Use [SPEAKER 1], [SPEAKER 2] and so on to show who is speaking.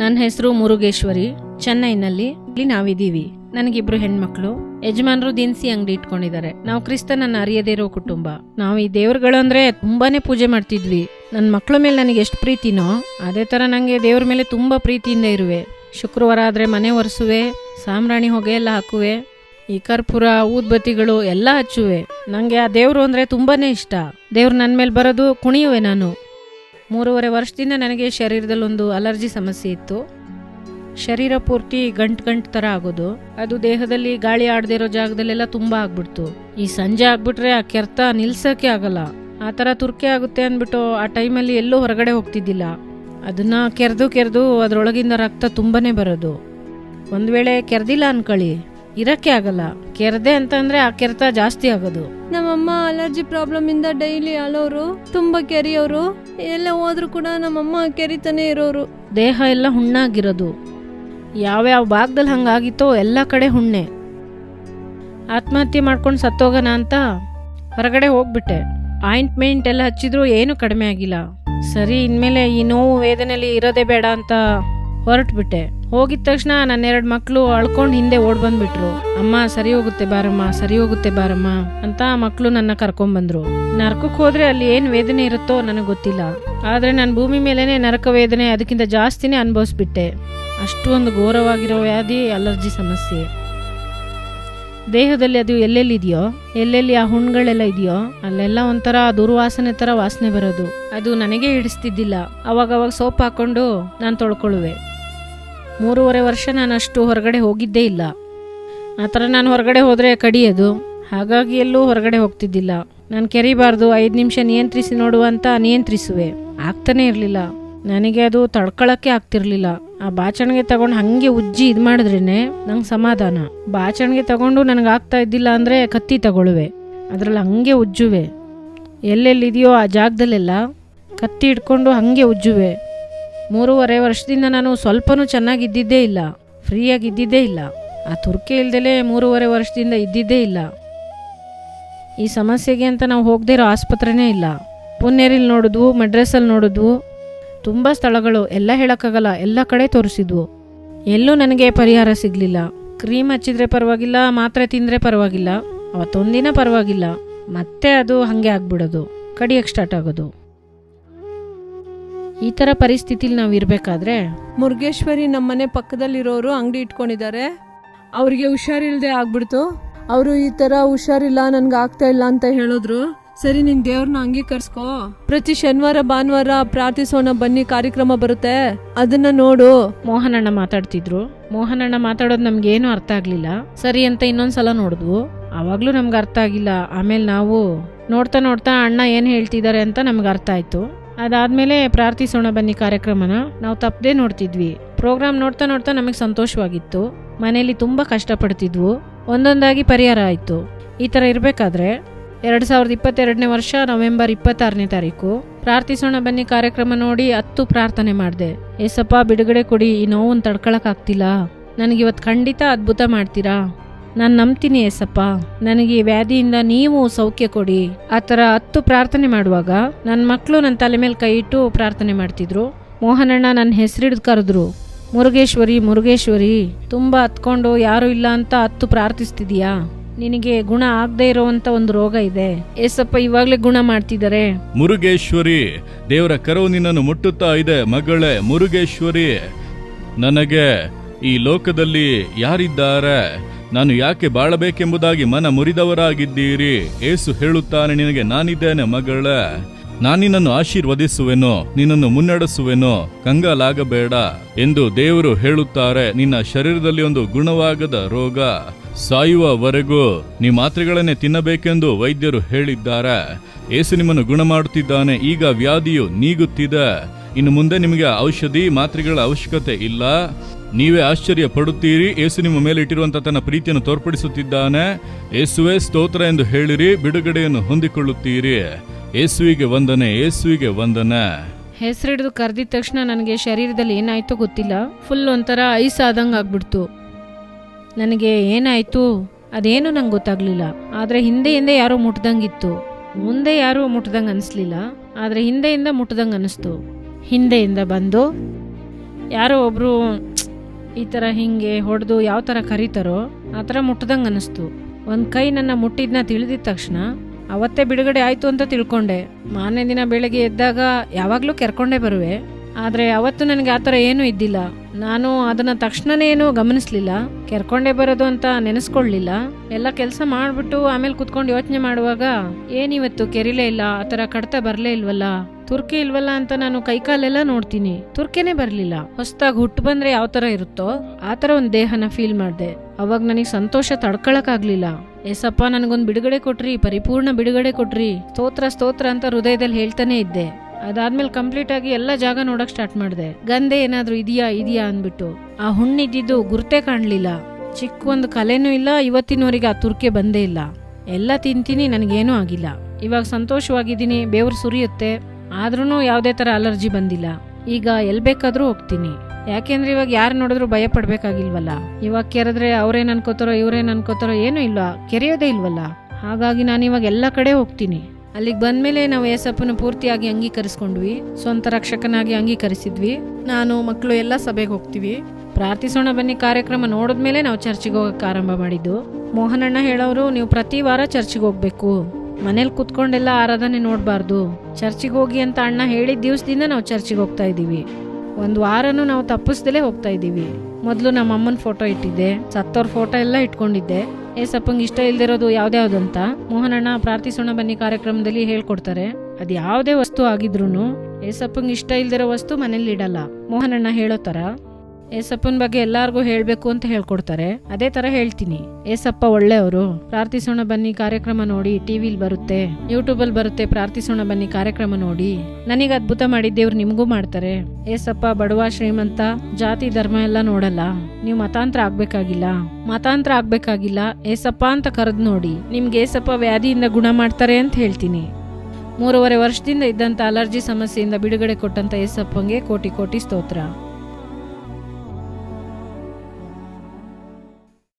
[SPEAKER 1] ನನ್ನ ಹೆಸರು ಮುರುಗೇಶ್ವರಿ. ಚೆನ್ನೈನಲ್ಲಿ ಇಲ್ಲಿ ನಾವಿದ್ದೀವಿ. ನನಗಿಬ್ರು ಹೆಣ್ಮಕ್ಳು. ಯಜಮಾನರು ದಿನಸಿ ಅಂಗಡಿ ಇಟ್ಕೊಂಡಿದ್ದಾರೆ. ನಾವು ಕ್ರಿಸ್ತನನ್ನ ಅರಿಯದೇ ಇರೋ ಕುಟುಂಬ. ನಾವು ಈ ದೇವ್ರುಗಳು ಅಂದ್ರೆ ತುಂಬಾನೇ ಪೂಜೆ ಮಾಡ್ತಿದ್ವಿ. ನನ್ನ ಮಕ್ಳ ಮೇಲೆ ನನಗೆ ಎಷ್ಟು ಪ್ರೀತಿನೋ, ಅದೇ ತರ ನಂಗೆ ದೇವ್ರ ಮೇಲೆ ತುಂಬಾ ಪ್ರೀತಿಯಿಂದ ಇರುವೆ. ಶುಕ್ರವಾರ ಆದ್ರೆ ಮನೆ ಒರೆಸುವೆ, ಸಾಮ್ರಾಣಿ ಹೊಗೆ ಎಲ್ಲ ಹಾಕುವೆ. ಈ ಕರ್ಪೂರ, ಊದ್ಬತ್ತಿಗಳು ಎಲ್ಲ ಹಚ್ಚುವೆ. ನಂಗೆ ಆ ದೇವ್ರು ಅಂದ್ರೆ ತುಂಬಾನೇ ಇಷ್ಟ. ದೇವ್ರು ನನ್ನ ಮೇಲೆ ಬರೋದು ಕುಣಿಯುವೆ ನಾನು. ಮೂರುವರೆ ವರ್ಷದಿಂದ ನನಗೆ ಶರೀರದಲ್ಲೊಂದು ಅಲರ್ಜಿ ಸಮಸ್ಯೆ ಇತ್ತು. ಶರೀರ ಪೂರ್ತಿ ಗಂಟು ಗಂಟು ಥರ ಆಗೋದು. ಅದು ದೇಹದಲ್ಲಿ ಗಾಳಿ ಆಡದೇ ಇರೋ ಜಾಗದಲ್ಲೆಲ್ಲ ತುಂಬ ಆಗ್ಬಿಡ್ತು. ಈ ಸಂಜೆ ಆಗ್ಬಿಟ್ರೆ ಆ ಕೆರ್ತ ನಿಲ್ಸೋಕ್ಕೆ ಆಗಲ್ಲ. ಆ ಥರ ತುರ್ಕೆ ಆಗುತ್ತೆ ಅಂದ್ಬಿಟ್ಟು ಆ ಟೈಮಲ್ಲಿ ಎಲ್ಲೂ ಹೊರಗಡೆ ಹೋಗ್ತಿದ್ದಿಲ್ಲ. ಅದನ್ನು ಕೆರೆದು ಕೆರೆದು ಅದರೊಳಗಿಂದ ರಕ್ತ ತುಂಬನೇ ಬರೋದು. ಒಂದು ವೇಳೆ ಕೆರೆದಿಲ್ಲ ಅನ್ಕೊಳ್ಳಿ. ಇರಕ್ಕೆ ಆಗಲ್ಲ. ಕೆರೆದೆ ಅಂತಂದ್ರೆ ಆ ಕೆರೆತ ಜಾಸ್ತಿ ಆಗೋದು.
[SPEAKER 2] ನಮ್ಮಮ್ಮ ಅಲರ್ಜಿ ಪ್ರಾಬ್ಲಮ್ ಇಂದ ಡೈಲಿ ಅಳೋರು ತುಂಬಾ ಕೆರೆಯೋರು ಎಲ್ಲ ಹೋದ್ರು ಕೂಡ ನಮ್ಮಮ್ಮ ಕೆರಿತಾನೆ ಇರೋರು.
[SPEAKER 1] ದೇಹ ಎಲ್ಲ ಹುಣ್ಣಾಗಿರೋದು. ಯಾವ್ಯಾವ ಭಾಗದಲ್ಲಿ ಹಂಗಾಗಿತ್ತೋ ಎಲ್ಲ ಕಡೆ ಹುಣ್ಣೆ. ಆತ್ಮಹತ್ಯೆ ಮಾಡ್ಕೊಂಡು ಸತ್ತೋಗೋಣ ಅಂತ ಹೊರಗಡೆ ಹೋಗ್ಬಿಟ್ಟೆ. ಆಯಿಂಟ್ಮೆಂಟ್ ಎಲ್ಲ ಹಚ್ಚಿದ್ರು ಏನು ಕಡಿಮೆ ಆಗಿಲ್ಲ. ಸರಿ ಇನ್ಮೇಲೆ ಈ ನೋವು ವೇದನೆಯಲ್ಲಿ ಇರೋದೇ ಬೇಡ ಅಂತ ಹೊರಟ್ಬಿಟ್ಟೆ. ಹೋಗಿದ ತಕ್ಷಣ ನನ್ನ ಎರಡು ಮಕ್ಕಳು ಅಳ್ಕೊಂಡು ಹಿಂದೆ ಓಡ್ ಬಂದ್ಬಿಟ್ರು. ಅಮ್ಮ, ಸರಿ ಹೋಗುತ್ತೆ ಬಾರಮ್ಮ, ಸರಿ ಹೋಗುತ್ತೆ ಬಾರಮ್ಮ ಅಂತ ಮಕ್ಕಳು ನನ್ನ ಕರ್ಕೊಂಡ್ ಬಂದ್ರು. ನರಕಕ್ಕೆ ಹೋದ್ರೆ ಅಲ್ಲಿ ಏನ್ ವೇದನೆ ಇರುತ್ತೋ ನನಗೆ ಗೊತ್ತಿಲ್ಲ. ಆದ್ರೆ ನಾನು ಭೂಮಿ ಮೇಲೇನೆ ನರಕ ವೇದನೆ ಅದಕ್ಕಿಂತ ಜಾಸ್ತಿನೇ ಅನುಭವಿಸ್ಬಿಟ್ಟೆ. ಅಷ್ಟೊಂದು ಘೋರವಾಗಿರೋ ವ್ಯಾಧಿ, ಅಲರ್ಜಿ ಸಮಸ್ಯೆ. ದೇಹದಲ್ಲಿ ಅದು ಎಲ್ಲೆಲ್ಲಿ ಇದೆಯೋ, ಎಲ್ಲೆಲ್ಲಿ ಆ ಹುಣ್ಗಳೆಲ್ಲ ಇದೆಯೋ, ಅಲ್ಲೆಲ್ಲ ಒಂಥರ ದುರ್ವಾಸನೆ ತರ ವಾಸನೆ ಬರೋದು. ಅದು ನನಗೆ ಹಿಡಿಸ್ತಿದ್ದಿಲ್ಲ. ಅವಾಗವಾಗ ಅವಾಗ ಸೋಪ್ ಹಾಕೊಂಡು ನಾನು ತೊಳ್ಕೊಳ್ಳುವೆ. ಮೂರುವರೆ ವರ್ಷ ನಾನು ಅಷ್ಟು ಹೊರಗಡೆ ಹೋಗಿದ್ದೇ ಇಲ್ಲ. ಆ ಥರ ನಾನು ಹೊರಗಡೆ ಹೋದರೆ ಕಡಿಯೋದು. ಹಾಗಾಗಿ ಎಲ್ಲೂ ಹೊರಗಡೆ ಹೋಗ್ತಿದ್ದಿಲ್ಲ. ನಾನು ಕೆರಿಬಾರ್ದು, ಐದು ನಿಮಿಷ ನಿಯಂತ್ರಿಸಿ ನೋಡುವಂತ ನಿಯಂತ್ರಿಸುವೆ. ಆಗ್ತಾನೇ ಇರಲಿಲ್ಲ. ನನಗೆ ಅದು ತಡ್ಕೊಳ್ಳೋಕ್ಕೆ ಆಗ್ತಿರ್ಲಿಲ್ಲ. ಆ ಬಾಚಣಿಗೆ ತಗೊಂಡು ಹಂಗೆ ಉಜ್ಜಿ ಇದು ಮಾಡಿದ್ರೇ ನಂಗೆ ಸಮಾಧಾನ. ಬಾಚಣಿಗೆ ತಗೊಂಡು ನನಗೆ ಆಗ್ತಾ ಇದ್ದಿಲ್ಲ ಅಂದರೆ ಕತ್ತಿ ತಗೊಳ್ಳುವೆ. ಅದರಲ್ಲಿ ಹಂಗೆ ಉಜ್ಜುವೆ. ಎಲ್ಲೆಲ್ಲಿದೆಯೋ ಆ ಜಾಗದಲ್ಲೆಲ್ಲ ಕತ್ತಿ ಹಿಡ್ಕೊಂಡು ಹಂಗೆ ಉಜ್ಜುವೆ. ಮೂರುವರೆ ವರ್ಷದಿಂದ ನಾನು ಸ್ವಲ್ಪನೂ ಚೆನ್ನಾಗಿದ್ದಿದ್ದೇ ಇಲ್ಲ. ಫ್ರೀಯಾಗಿ ಇದ್ದಿದ್ದೇ ಇಲ್ಲ. ಆ ತುರ್ಕೆ ಇಲ್ದಲೇ ಮೂರುವರೆ ವರ್ಷದಿಂದ ಇದ್ದಿದ್ದೇ ಇಲ್ಲ. ಈ ಸಮಸ್ಯೆಗೆ ಅಂತ ನಾವು ಹೋಗದೇ ಇರೋ ಆಸ್ಪತ್ರೆನೇ ಇಲ್ಲ. ಪುನ್ನೇರಿಲಿ ನೋಡಿದ್ವು ಮಡ್ರೆಸ್ಸಲ್ಲಿ ನೋಡಿದ್ವು. ತುಂಬ ಸ್ಥಳಗಳು, ಎಲ್ಲ ಹೇಳೋಕ್ಕಾಗಲ್ಲ, ಎಲ್ಲ ಕಡೆ ತೋರಿಸಿದ್ವು. ಎಲ್ಲೂ ನನಗೆ ಪರಿಹಾರ ಸಿಗಲಿಲ್ಲ. ಕ್ರೀಮ್ ಹಚ್ಚಿದ್ರೆ ಪರವಾಗಿಲ್ಲ, ಮಾತ್ರೆ ತಿಂದರೆ ಪರವಾಗಿಲ್ಲ, ಅವತ್ತೊಂದಿನ ಪರವಾಗಿಲ್ಲ. ಮತ್ತೆ ಅದು ಹಾಗೆ ಆಗ್ಬಿಡೋದು. ಕಡಿಯಕ್ಕೆ ಸ್ಟಾರ್ಟ್ ಆಗೋದು. ಈ ಥರ ಪರಿಸ್ಥಿತಿಲಿ ನಾವು ಇರಬೇಕಾದ್ರೆ?
[SPEAKER 2] ಮುರುಗೇಶ್ವರಿ ನಮ್ಮನೆ ಪಕ್ಕದಲ್ಲಿರೋರು ಅಂಗಡಿ ಇಟ್ಕೊಂಡಿದ್ದಾರೆ. ಅವ್ರಿಗೆ ಹುಷಾರಿಲ್ಲದೆ ಆಗ್ಬಿಡ್ತು. ಅವರು ಈ ತರ ಹುಷಾರಿಲ್ಲ ನನ್ಗೆ ಆಗ್ತಾ ಇಲ್ಲ ಅಂತ ಹೇಳಿದ್ರು. ಸರಿ ನಿನ್ ದೇವ್ರನ್ನ ಅಂಗೀಕರಿಸ್ಕೋ. ಪ್ರತಿ ಶನಿವಾರ ಭಾನುವಾರ ಪ್ರಾರ್ಥಿಸೋಣ ಬನ್ನಿ ಕಾರ್ಯಕ್ರಮ ಬರುತ್ತೆ. ಅದನ್ನ ನೋಡು.
[SPEAKER 1] ಮೋಹನಣ್ಣ ಮಾತಾಡ್ತಿದ್ರು. ಮೋಹನಣ್ಣ ಮಾತಾಡೋದು ನಮ್ಗೇನು ಅರ್ಥ ಆಗ್ಲಿಲ್ಲ. ಸರಿ ಅಂತ ಇನ್ನೊಂದ್ಸಲ ನೋಡಿದ್ವು. ಅವಾಗ್ಲೂ ನಮ್ಗೆ ಅರ್ಥ ಆಗಿಲ್ಲ. ಆಮೇಲೆ ನಾವು ನೋಡ್ತಾ ನೋಡ್ತಾ ಅಣ್ಣ ಏನು ಹೇಳ್ತಿದ್ದಾರೆ ಅಂತ ನಮ್ಗೆ ಅರ್ಥ ಆಯ್ತು. ಅದಾದ್ಮೇಲೆ ಪ್ರಾರ್ಥಿಸೋಣ ಬನ್ನಿ ಕಾರ್ಯಕ್ರಮನ. ನಾವು ತಪ್ಪದೇ ನೋಡ್ತಿದ್ವಿ. ಪ್ರೋಗ್ರಾಮ್ ನೋಡ್ತಾ ನೋಡ್ತಾ ನಮಗೆ ಸಂತೋಷವಾಗಿತ್ತು. ಮನೆಯಲ್ಲಿ ತುಂಬ ಕಷ್ಟಪಡ್ತಿದ್ವು. ಒಂದೊಂದಾಗಿ ಪರಿಹಾರ ಆಯಿತು. ಈ ಥರ ಇರಬೇಕಾದ್ರೆ ಎರಡು ಸಾವಿರದ ಇಪ್ಪತ್ತೆರಡನೇ ವರ್ಷ ನವೆಂಬರ್ ಇಪ್ಪತ್ತಾರನೇ ತಾರೀಕು. ಪ್ರಾರ್ಥಿಸೋಣ ಬನ್ನಿ ಕಾರ್ಯಕ್ರಮ ನೋಡಿ ಹತ್ತು ಪ್ರಾರ್ಥನೆ ಮಾಡಿದೆ. ಏಸಪ್ಪ, ಬಿಡುಗಡೆ ಕೊಡಿ. ಈ ನೋವನ್ನು ತಡ್ಕೊಳಕ್ಕಾಗ್ತಿಲ್ಲ. ನನಗಿವತ್ತು ಖಂಡಿತ ಅದ್ಭುತ ಮಾಡ್ತೀರಾ? ನಾನು ನಂಬ್ತೀನಿ ಯೆಸಪ್ಪ ನನಗೆ ಈ ವ್ಯಾಧಿಯಿಂದ ನೀವು ಸೌಖ್ಯ ಕೊಡಿ. ಆ ಥರ ಹತ್ತು ಪ್ರಾರ್ಥನೆ ಮಾಡುವಾಗ ನನ್ನ ಮಕ್ಕಳು ನನ್ನ ತಲೆ ಮೇಲೆ ಕೈ ಇಟ್ಟು ಪ್ರಾರ್ಥನೆ ಮಾಡ್ತಿದ್ರು. ಮೋಹನಣ್ಣ ನನ್ನ ಹೆಸರಿಡ್ದು ಕರೆದ್ರು, ಮುರುಗೇಶ್ವರಿ ಮುರುಗೇಶ್ವರಿ, ತುಂಬ ಹತ್ಕೊಂಡು ಯಾರು ಇಲ್ಲ ಅಂತ ಹತ್ತು ಪ್ರಾರ್ಥಿಸ್ತಿದೀಯಾ? ನಿನಗೆ ಗುಣ ಆಗದೆ ಇರುವಂತ ಒಂದು ರೋಗ ಇದೆ. ಏಸಪ್ಪ, ಇವಾಗಲೇ ಗುಣ ಮಾಡ್ತಿದ್ದಾರೆ.
[SPEAKER 3] ಮುರುಗೇಶ್ವರಿ, ದೇವರ ಕರವು ನಿನ್ನನ್ನು ಮುಟ್ಟುತ್ತಾ ಇದೆ ಮಗಳೇ. ಮುರುಗೇಶ್ವರಿ, ನನಗೆ ಈ ಲೋಕದಲ್ಲಿ ಯಾರಿದ್ದಾರೆ? ನಾನು ಯಾಕೆ ಬಾಳಬೇಕೆಂಬುದಾಗಿ ಮನ ಮುರಿದವರಾಗಿದ್ದೀರಿ? ಏಸು ಹೇಳುತ್ತಾನೆ, ನಿನಗೆ ನಾನಿದ್ದೇನೆ ಮಗಳ. ನಾನು ನಿನ್ನನ್ನು ಆಶೀರ್ವದಿಸುವೆನು, ನಿನ್ನನ್ನು ಮುನ್ನಡೆಸುವೆನೋ, ಕಂಗಾಲಾಗಬೇಡ ಎಂದು ದೇವರು ಹೇಳುತ್ತಾರೆ. ನಿನ್ನ ಶರೀರದಲ್ಲಿ ಒಂದು ಗುಣವಾಗದ ರೋಗ ಸಾಯುವವರೆಗೂ ನೀ ಮಾತ್ರೆಗಳನ್ನೇ ತಿನ್ನಬೇಕೆಂದು ವೈದ್ಯರು ಹೇಳಿದ್ದಾರೆ. ಏಸು ನಿಮ್ಮನ್ನು ಗುಣ ಮಾಡುತ್ತಿದ್ದಾನೆ ಈಗ ವ್ಯಾಧಿಯು ನೀಗುತ್ತಿದೆ. ಇನ್ನು ಮುಂದೆ ನಿಮಗೆ ಔಷಧಿ, ಮಾತ್ರೆಗಳ ಅವಶ್ಯಕತೆ ಇಲ್ಲ. ನೀವೇ ಆಶ್ಚರ್ಯ ಪಡುತ್ತೀರಿ ಏಸು ನಿಮ್ಮ ಮೇಲೆ ಇಟ್ಟಿರುವಂತಹ ತನ್ನ ಪ್ರೀತಿಯನ್ನು ತೋರ್ಪಡಿಸುತ್ತಿದ್ದಾನೆ. ಏಸುವೆ, ಸ್ತೋತ್ರ ಎಂದು ಹೇಳಿರಿ, ಬಿಡುಗಡೆಯನ್ನು ಹೊಂದಿಕೊಳ್ಳುತ್ತೀರಿ. ಏಸುವಿಗೆ ವಂದನೆ ಏಸುವಿಗೆ ವಂದನೆ.
[SPEAKER 1] ಹೆಸರಿಡಿದು ಕರೆದಿದ ತಕ್ಷಣ ನನಗೆ ಶರೀರದಲ್ಲಿ ಏನಾಯ್ತೋ ಗೊತ್ತಿಲ್ಲ. ಫುಲ್ ಒಂಥರ ಐಸ್ ಆದಂಗೆ ಆಗ್ಬಿಡ್ತು. ನನಗೆ ಏನಾಯ್ತು? ಅದೇನು ನಂಗೆ ಗೊತ್ತಾಗ್ಲಿಲ್ಲ. ಆದರೆ ಹಿಂದೆಯಿಂದ ಹಿಂದೆ ಯಾರೋ ಮುಟ್ದಂಗಿತ್ತು. ಮುಂದೆ ಯಾರೂ ಮುಟ್ದಂಗೆ ಅನಿಸ್ಲಿಲ್ಲ. ಆದರೆ ಹಿಂದೆಯಿಂದ ಮುಟ್ದಂಗೆ ಅನಿಸ್ತು. ಹಿಂದೆಯಿಂದ ಬಂದು ಯಾರೋ ಒಬ್ರು ಈ ಥರ ಹಿಂಗೆ ಹೊಡೆದು ಯಾವ ಥರ ಕರೀತಾರೋ ಆ ಥರ ಮುಟ್ಟದಂಗೆ ಅನಿಸ್ತು. ಒಂದು ಕೈ ನನ್ನ ಮುಟ್ಟಿದ್ನ ತಿಳಿದಿದ ತಕ್ಷಣ, ಅವತ್ತೇ ಬಿಡುಗಡೆ ಆಯಿತು ಅಂತ ತಿಳ್ಕೊಂಡೆ. ಮಾರನೇ ದಿನ ಬೆಳಗ್ಗೆ ಎದ್ದಾಗ ಯಾವಾಗಲೂ ಕೆರ್ಕೊಂಡೇ ಬರುವೆ. ಆದರೆ ಅವತ್ತು ನನಗೆ ಆ ಥರ ಏನೂ ಇದ್ದಿಲ್ಲ. ನಾನು ಅದನ್ನ ತಕ್ಷಣನೇ ಏನೂ ಗಮನಿಸ್ಲಿಲ್ಲ. ಕೆರ್ಕೊಂಡೇ ಬರೋದು ಅಂತ ನೆನೆಸ್ಕೊಳ್ಲಿಲ್ಲ ಎಲ್ಲ ಕೆಲಸ ಮಾಡಿಬಿಟ್ಟು ಆಮೇಲೆ ಕುತ್ಕೊಂಡು ಯೋಚನೆ ಮಾಡುವಾಗ, ಏನಿವತ್ತು ಕೆರಿಲೇ ಇಲ್ಲ, ಆ ಥರ ಕಡ್ತ ಬರಲೇ ಇಲ್ವಲ್ಲ? ತುರ್ಕೆ ಇಲ್ವಲ್ಲ ಅಂತ ನಾನು ಕೈಕಾಲೆಲ್ಲ ನೋಡ್ತೀನಿ. ತುರ್ಕೆನೆ ಬರಲಿಲ್ಲ. ಹೊಸದಾಗಿ ಹುಟ್ಟು ಬಂದ್ರೆ ಯಾವ ಥರ ಇರುತ್ತೋ, ಆ ಥರ ಒಂದು ದೇಹನ ಫೀಲ್ ಮಾಡಿದೆ. ಅವಾಗ ನನಗೆ ಸಂತೋಷ ತಡ್ಕೊಳಕ್ಕಾಗ್ಲಿಲ್ಲ. ಏಸಪ್ಪ, ನನಗೊಂದು ಬಿಡುಗಡೆ ಕೊಟ್ರಿ, ಪರಿಪೂರ್ಣ ಬಿಡುಗಡೆ ಕೊಟ್ರಿ. ಸ್ತೋತ್ರ ಸ್ತೋತ್ರ ಅಂತ ಹೃದಯದಲ್ಲಿ ಹೇಳ್ತಾನೆ ಇದ್ದೆ. ಅದಾದ್ಮೇಲೆ ಕಂಪ್ಲೀಟ್ ಆಗಿ ಎಲ್ಲ ಜಾಗ ನೋಡಕ್ ಸ್ಟಾರ್ಟ್ ಮಾಡಿದೆ. ಗಂಧೆ ಏನಾದ್ರೂ ಇದೆಯಾ ಇದೆಯಾ ಅಂದ್ಬಿಟ್ಟು. ಆ ಹುಣ್ಣಿದ್ದು ಗುರುತೆ ಕಾಣ್ಲಿಲ್ಲ. ಚಿಕ್ಕ ಒಂದು ಕಲೆನೂ ಇಲ್ಲ, ಇವತ್ತಿನವರೆಗೆ ಆ ತುರ್ಕೆ ಬಂದೇ ಇಲ್ಲ. ಎಲ್ಲ ತಿಂತೀನಿ, ನನಗೇನೂ ಆಗಿಲ್ಲ. ಇವಾಗ ಸಂತೋಷವಾಗಿದ್ದೀನಿ, ಬೇವ್ರು ಸುರಿಯುತ್ತೆ. ಆದ್ರೂ ಯಾವುದೇ ಥರ ಅಲರ್ಜಿ ಬಂದಿಲ್ಲ. ಈಗ ಎಲ್ಲಿ ಬೇಕಾದರೂ ಹೋಗ್ತೀನಿ. ಯಾಕೆಂದ್ರೆ ಇವಾಗ ಯಾರು ನೋಡಿದ್ರು ಭಯ ಪಡ್ಬೇಕಾಗಿಲ್ವಲ್ಲ. ಇವಾಗ ಕೆರೆದ್ರೆ ಅವ್ರೇನ್ ಅನ್ಕೋತಾರೋ, ಇವ್ರೇನ್ ಅನ್ಕೋತಾರೋ ಏನೂ ಇಲ್ಲ, ಕೆರೆಯೋದೇ ಇಲ್ವಲ್ಲ. ಹಾಗಾಗಿ ನಾನು ಇವಾಗ ಎಲ್ಲ ಕಡೆ ಹೋಗ್ತೀನಿ. ಅಲ್ಲಿಗೆ ಬಂದ್ಮೇಲೆ ನಾವು ಏಸಪ್ಪನ ಪೂರ್ತಿಯಾಗಿ ಅಂಗೀಕರಿಸ್ಕೊಂಡ್ವಿ. ಸ್ವಂತ ರಕ್ಷಕನಾಗಿ ಅಂಗೀಕರಿಸಿದ್ವಿ. ನಾನು ಮಕ್ಕಳು ಎಲ್ಲ ಸಭೆಗೆ ಹೋಗ್ತೀವಿ. ಪ್ರಾರ್ಥಿಸೋಣ ಬನ್ನಿ ಕಾರ್ಯಕ್ರಮ ನೋಡಿದ್ಮೇಲೆ ನಾವು ಚರ್ಚಿಗೆ ಹೋಗಕ್ಕೆ ಆರಂಭ ಮಾಡಿದ್ದು. ಮೋಹನಣ್ಣ ಹೇಳೋರು ನೀವು ಪ್ರತಿ ವಾರ ಚರ್ಚಿಗೆ ಹೋಗ್ಬೇಕು. ಮನೇಲಿ ಕುತ್ಕೊಂಡೆಲ್ಲ ಆರಾಧನೆ ನೋಡಬಾರ್ದು. ಚರ್ಚಿಗೆ ಹೋಗಿ ಅಂತ ಅಣ್ಣ ಹೇಳಿದ ದಿವಸದಿಂದ ನಾವು ಚರ್ಚಿಗೆ ಹೋಗ್ತಾ ಇದ್ದೀವಿ. ಒಂದು ವಾರನೂ ನಾವು ತಪ್ಪಿಸ್ದಲೇ ಹೋಗ್ತಾ ಇದ್ದೀವಿ. ಮೊದಲು ನಮ್ಮ ಅಮ್ಮನ ಫೋಟೋ ಇಟ್ಟಿದ್ದೆ. ಸತ್ತವ್ರ ಫೋಟೋ ಎಲ್ಲ ಇಟ್ಕೊಂಡಿದ್ದೆ. ಏಸಪ್ಪಂಗೆ ಇಷ್ಟ ಇಲ್ದಿರೋದು ಯಾವ್ದ್ಯಾವ್ದು ಅಂತ ಮೋಹನಣ್ಣ ಪ್ರಾರ್ಥಿಸೋಣ ಬನ್ನಿ ಕಾರ್ಯಕ್ರಮದಲ್ಲಿ ಹೇಳ್ಕೊಡ್ತಾರೆ. ಅದು ಯಾವುದೇ ವಸ್ತು ಆಗಿದ್ರು ಏಸಪ್ಪಂಗೆ ಇಷ್ಟ ಇಲ್ದಿರೋ ವಸ್ತು ಮನೇಲಿ ಇಡಲ್ಲ. ಮೋಹನಣ್ಣ ಹೇಳೋ ಥರ ಏಸಪ್ಪನ ಬಗ್ಗೆ ಎಲ್ಲಾರ್ಗೂ ಹೇಳ್ಬೇಕು ಅಂತ ಹೇಳ್ಕೊಡ್ತಾರೆ. ಅದೇ ತರ ಹೇಳ್ತೀನಿ. ಏಸಪ್ಪ ಒಳ್ಳೆಯವರು. ಪ್ರಾರ್ಥಿಸೋಣ ಬನ್ನಿ, ಕಾರ್ಯಕ್ರಮ ನೋಡಿ. ಟಿವಿಲ್ ಬರುತ್ತೆ ಯೂಟ್ಯೂಬಲ್ಲಿ ಬರುತ್ತೆ. ಪ್ರಾರ್ಥಿಸೋಣ ಬನ್ನಿ, ಕಾರ್ಯಕ್ರಮ ನೋಡಿ. ನನಗೆ ಅದ್ಭುತ ಮಾಡಿದ್ದೇವ್ರು ನಿಮಗೂ ಮಾಡ್ತಾರೆ. ಏಸಪ್ಪ, ಬಡವ, ಶ್ರೀಮಂತ, ಜಾತಿ, ಧರ್ಮ ಎಲ್ಲ ನೋಡಲ್ಲ. ನೀವು ಮತಾಂತರ ಆಗ್ಬೇಕಾಗಿಲ್ಲ. ಮತಾಂತರ ಆಗ್ಬೇಕಾಗಿಲ್ಲ. ಏಸಪ್ಪ ಅಂತ ಕರೆದು ನೋಡಿ. ನಿಮ್ಗೆ ಏಸಪ್ಪ ವ್ಯಾಧಿಯಿಂದ ಗುಣ ಮಾಡ್ತಾರೆ ಅಂತ ಹೇಳ್ತೀನಿ. ಮೂರುವರೆ ವರ್ಷದಿಂದ ಇದ್ದಂತ ಅಲರ್ಜಿ ಸಮಸ್ಯೆಯಿಂದ ಬಿಡುಗಡೆ ಕೊಟ್ಟಂತ ಏಸಪ್ಪಂಗೆ ಕೋಟಿ ಕೋಟಿ ಸ್ತೋತ್ರ.